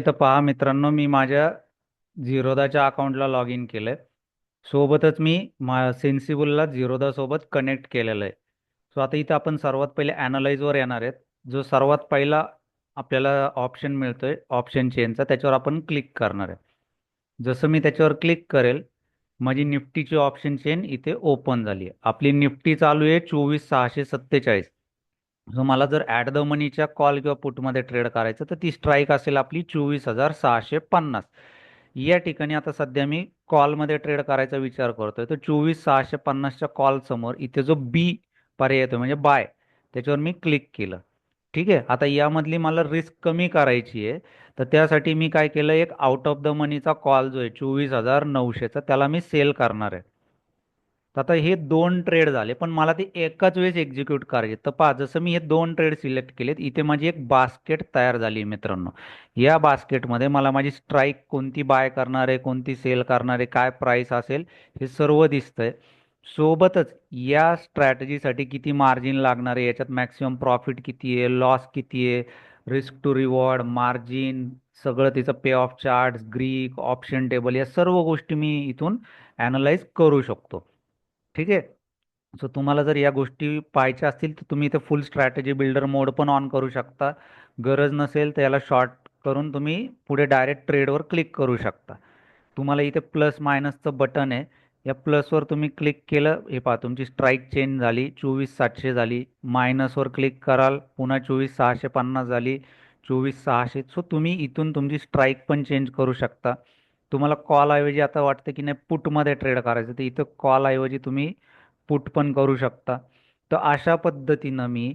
इथं पहा मित्रांनो मी माझ्या झिरोदाच्या अकाउंटला लॉग इन केलं आहे सोबतच मी मा सेन्सिबलला झिरोदा सोबत कनेक्ट केलेलं आहे. सो आता इथं आपण सर्वात पहिले ॲनालाइजवर येणार आहेत. जो सर्वात पहिला आपल्याला ऑप्शन मिळतो आहे ऑप्शन चेनचा त्याच्यावर आपण क्लिक करणार आहे. जसं मी त्याच्यावर क्लिक करेल माझी निफ्टीची ऑप्शन चेन इथे ओपन झाली आहे. आपली निफ्टी चालू आहे चोवीस सहाशे सत्तेचाळीस. सो मला जर ॲट द मनीच्या कॉल किंवा पुटमध्ये ट्रेड करायचं तर ती स्ट्राईक असेल आपली चोवीस हजार सहाशे पन्नास. या ठिकाणी आता सध्या मी कॉलमध्ये ट्रेड करायचा विचार करतोय तर चोवीस सहाशे पन्नासच्या कॉल समोर इथे जो बी पर्याय येतो म्हणजे बाय त्याच्यावर मी क्लिक केलं. ठीक आहे? आता यामधली मला रिस्क कमी करायची आहे तर त्यासाठी मी काय केलं एक आउट ऑफ द मनीचा कॉल जो आहे चोवीस हजार नऊशेचा त्याला मी सेल करणार आहे. तर आता हे दोन ट्रेड झाले पण मला ते एकाच वेळेस एक्झिक्यूट करायचे. तर पहा जसं मी हे दोन ट्रेड सिलेक्ट केलेत इथे माझी एक बास्केट तयार झाली मित्रांनो. या बास्केटमध्ये मला माझी स्ट्राईक कोणती बाय करणार आहे कोणती सेल करणार आहे काय प्राईस असेल हे सर्व दिसतंय. सोबतच या स्ट्रॅटजीसाठी किती मार्जिन लागणार आहे याच्यात मॅक्सिमम प्रॉफिट किती आहे लॉस किती आहे रिस्क टू रिवॉर्ड मार्जिन सगळं तिचं payoff charts Greek option table या सर्व गोष्टी मी इथून ॲनालाइज करू शकतो. ठीक आहे. सो तुम्हाला जर या गोष्टी पाहायच्या असतील तर तुम्ही इथे फुल स्ट्रॅटेजी बिल्डर मोड पण ऑन करू शकता. गरज नसेल तर याला शॉर्ट करून तुम्ही पुढे डायरेक्ट ट्रेडवर क्लिक करू शकता. तुम्हाला इथे प्लस मायनसचं बटन आहे. या प्लसवर तुम्ही क्लिक केलं हे पहा तुमची स्ट्राईक चेंज झाली चोवीस सातशे झाली. मायनसवर क्लिक कराल पुन्हा चोवीस सहाशे पन्नास झाली चोवीस सहाशे. सो तुम्ही इथून तुमची स्ट्राईक पण चेंज करू शकता. तुम्हाला कॉल ऐवजी आता वाटतं की नाही पुटमध्ये ट्रेड करायचं. तर इथं कॉल ऐवजी तुम्ही पुट पण करू शकता. तर अशा पद्धतीनं मी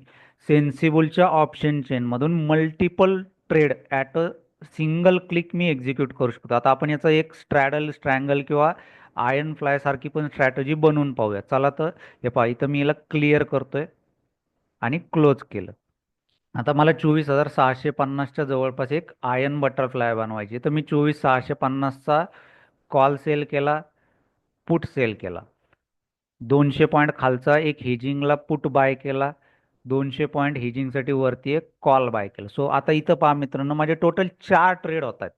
सेन्सिबलच्या option चेनमधून multiple trade at a single click me execute करू शकतो. आता आपण याचा एक स्ट्रॅडल स्ट्रँगल किंवा आयर्न फ्लायसारखी पण स्ट्रॅटजी बनवून पाहूया. चला तर हे पहा इथं मी याला क्लिअर करतोय आणि क्लोज केलं. आता मला चोवीस हजार सहाशे पन्नासच्या जवळपास एक आयन बटरफ्लाय बनवायची. तर मी चोवीस सहाशे पन्नासचा कॉल सेल केला पुट सेल केला. दोनशे पॉईंट खालचा एक हेजिंगला पुट बाय केला. दोनशे पॉईंट हेजिंगसाठी वरती एक कॉल बाय केला. सो आता इथं पहा मित्रांनो माझे टोटल चार ट्रेड होत आहेत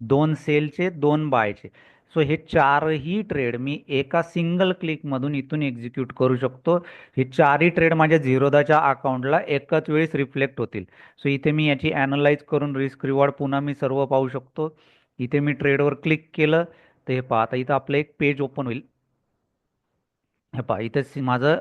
दोन सेलचे दोन बायचे सो हे चारही ट्रेड मी एका सिंगल क्लिकमधून इथून एक्झिक्यूट करू शकतो. हे चारही ट्रेड माझ्या झिरोदाच्या अकाउंटला एकाच वेळेस रिफ्लेक्ट होतील. सो इथे मी याची ॲनालाइज करून रिस्क रिवॉर्ड पुन्हा मी सर्व पाहू शकतो. इथे मी ट्रेडवर क्लिक केलं. तर हे पहा आता इथं आपलं एक पेज ओपन होईल. हे पहा इथे माझं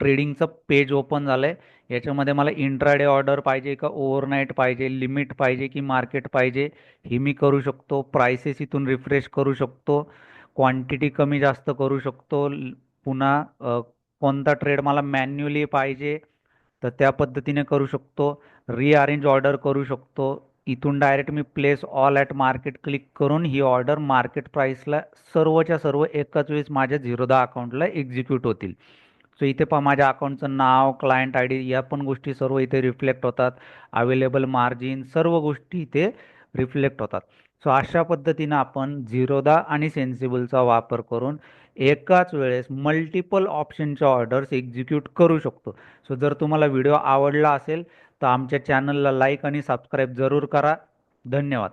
ट्रेडिंगचं पेज ओपन झालं आहे याच्यामध्ये मला इंट्राडे ऑर्डर पाहिजे का ओव्हरनाईट पाहिजे लिमिट पाहिजे की मार्केट पाहिजे हे मी करू शकतो. प्रायसेस इथून रिफ्रेश करू शकतो. क्वांटिटी कमी जास्त करू शकतो. पुन्हा कोणता ट्रेड मला मॅन्युअली पाहिजे तर त्या पद्धतीने करू शकतो. रिअरेंज ऑर्डर करू शकतो. इथून direct me place all at market click करून ही ऑर्डर मार्केट प्राईसला सर्वच्या सर्व एकाच वेळेस माझ्या झिरोदा अकाउंटला एक्झिक्यूट होतील. सो इथे पहा माझ्या अकाउंटचं नाव क्लायंट आय डी या पण गोष्टी सर्व इथे रिफ्लेक्ट होतात. अवेलेबल मार्जिन सर्व गोष्टी इथे रिफ्लेक्ट होतात. सो अशा पद्धतीनं आपण झिरोदा आणि सेन्सिबलचा वापर करून एकाच वेळेस मल्टिपल ऑप्शनच्या ऑर्डर्स एक्झिक्यूट करू शकतो. सो जर तुम्हाला व्हिडिओ आवडला असेल तर आमच्या चॅनलला लाईक आणि सबस्क्राईब जरूर करा. धन्यवाद.